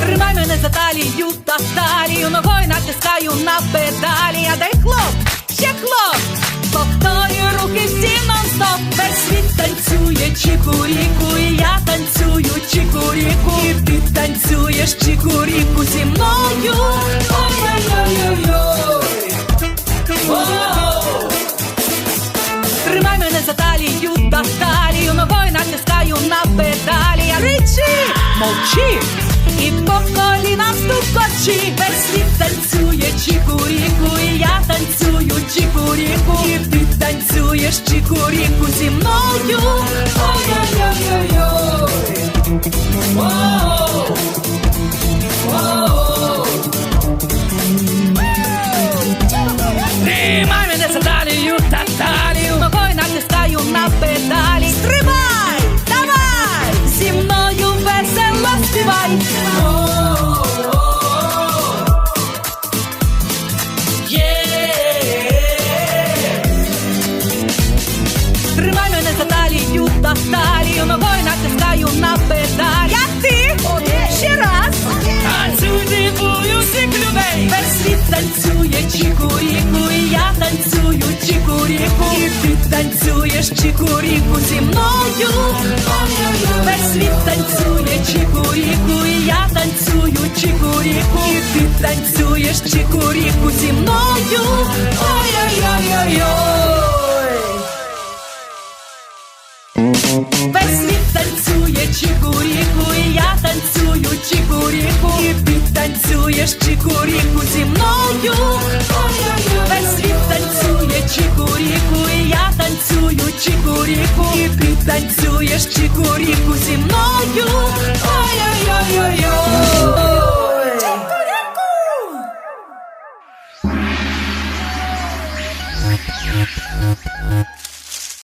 Тримай мене за талію та ногою натискаю на педалі. А дай хлоп, ще хлоп. Повторюю руки всі нон-стоп. Весь світ танцює чікуріку, і я танцюєш зі мною. Ой-ой-ой-ой-ой. Тримай мене за талію та талію, ногою натискаю на педалі. Кричи, мовчи, і по колінам стукочі. Весь світ танцює чікуріку, і я танцюю чікуріку. І ти танцюєш чікуріку зі мною. Ой-ой-ой-ой-ой. Тримай мене за талію та талію Ногою натискаю на педалі. Я ти, ще раз? Танцюй, дивую всіх людей. Весь світ танцює чікуріку І я танцюю чікуріку. І ти танцюєш чікуріку зі мною. Весь світ танцює чікуріку І я танцюю чікуріку. І ти танцюєш чікуріку зі мною танцюєш чікуріку зі мною, весь світ танцює чікуріку, і я танцюю чікуріку, і ти танцюєш чікуріку зі мною. Ой-ой-ой-ой-ой Чікуріку!